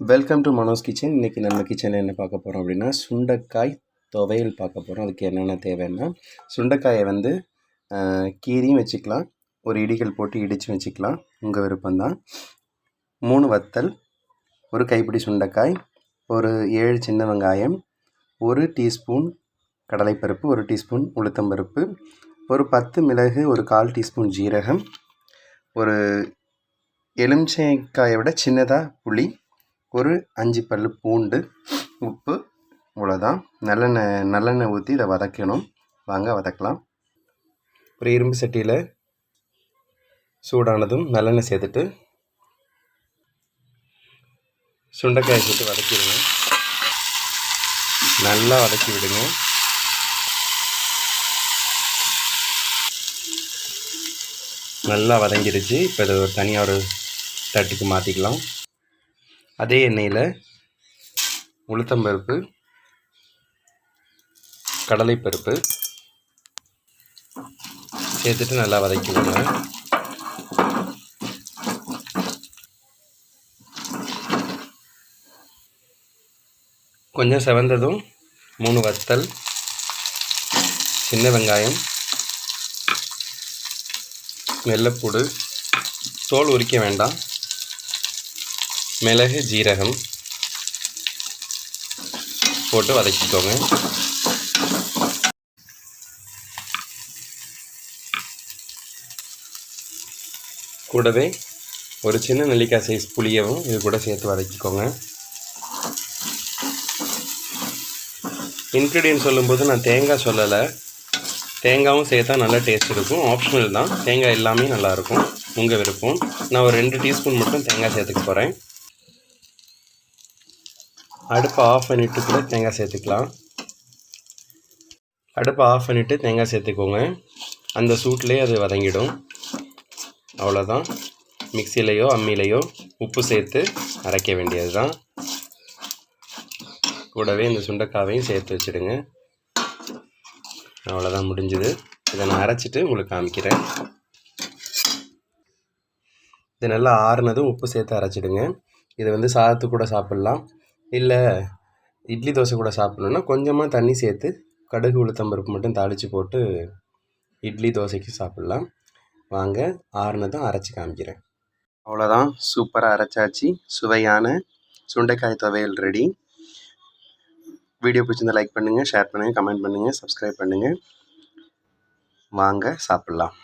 Welcome to Mano's kitchen இன்றைக்கி நம்ம கிச்சனில் என்ன பார்க்க போகிறோம் அப்படின்னா சுண்டைக்காய் துவையல் பார்க்க போகிறோம் அதுக்கு என்னென்ன தேவைன்னா சுண்டைக்காயை வந்து கீரியும் வச்சுக்கலாம். ஒரு இடிகள் போட்டு இடித்து வச்சுக்கலாம். உங்கள் விருப்பம்தான். மூணு வத்தல் ஒரு கைப்பிடி சுண்டைக்காய் ஒரு ஏழு சின்ன வெங்காயம் ஒரு டீஸ்பூன் கடலைப்பருப்பு ஒரு டீஸ்பூன் உளுத்தம்பருப்பு ஒரு பத்து மிளகு ஒரு கால் டீஸ்பூன் ஜீரகம் ஒரு எலுமிச்சைக்காயை விட சின்னதாக புளி ஒரு அஞ்சு பல் பூண்டு உப்பு இவ்வளோதான் நல்லெண்ணெய் நல்லெண்ணெய் ஊற்றி இதை வதக்கணும். வாங்க வதக்கலாம். ஒரு இரும்பு சட்டியில் சூடானதும் நல்லெண்ணெய் சேர்த்துட்டு சுண்டைக்காய் சேர்த்து வதக்கிடுங்க. நல்லா வதக்கி விடுங்க. நல்லா வதங்கிருச்சு இப்போ இதை ஒரு தனியாக ஒரு தட்டுக்கு மாற்றிக்கலாம் அதே எண்ணெயில் உளுத்தம்பருப்பு கடலைப்பருப்பு சேர்த்துட்டு நல்லா வதக்கிடுங்க. கொஞ்சம் செவந்ததும் மூணு வத்தல் சின்ன வெங்காயம் வெள்ளைப்பூடு தோல் உரிக்க வேண்டாம். மிளகு ஜீரகம் போட்டு வதக்கிக்கோங்க. கூடவே ஒரு சின்ன நெல்லிக்காய் சைஸ் புளியவும் இது கூட சேர்த்து வதக்கிக்கோங்க. இன்க்ரீடியன்ட் சொல்லும்போது நான் தேங்காய் சொல்லலை. தேங்காயும் சேர்த்தா நல்ல டேஸ்ட் இருக்கும். ஆப்ஷனல் தான். தேங்காய் எல்லாமே நல்லாயிருக்கும் உங்கள் விருப்பம். நான் ஒரு ரெண்டு டீஸ்பூன் மட்டும் தேங்காய் சேர்த்துக்க போகிறேன் அடுப்பை ஆஃப் பண்ணிவிட்டு கூட தேங்காய் சேர்த்துக்கலாம். அடுப்பை ஆஃப் பண்ணிவிட்டு தேங்காய் சேர்த்துக்கோங்க. அந்த சூட்லேயே அது வதங்கிடும். அவ்வளோதான் மிக்சிலேயோ அம்மிலேயோ உப்பு சேர்த்து அரைக்க வேண்டியது தான் கூடவே இந்த சுண்டைக்காவையும் சேர்த்து வச்சுடுங்க. அவ்வளோதான் முடிஞ்சுது. இதை நான் அரைச்சிட்டு உங்களுக்கு காமிக்கிறேன். இது நல்லா ஆறுனதும் உப்பு சேர்த்து அரைச்சிடுங்க. இது வந்து சாதத்து கூட சாப்பிட்லாம். இல்லை இட்லி தோசை கூட சாப்பிட்ணுன்னா கொஞ்சமாக தண்ணி சேர்த்து கடுகு உளுத்தம்பருப்பு மட்டும் தாளித்து போட்டு இட்லி தோசைக்கு சாப்பிட்லாம். வாங்க ஆறுனதும் அரைச்சி காமிக்கிறேன். அவ்வளோதான் சூப்பராக அரைச்சாச்சு. சுவையான சுண்டைக்காய் துவையல் ரெடி. வீடியோ பிடிச்சிருந்தா லைக் பண்ணுங்கள் ஷேர் பண்ணுங்கள் கமெண்ட் பண்ணுங்கள் சப்ஸ்கிரைப் பண்ணுங்கள் வாங்க சாப்பிட்லாம்.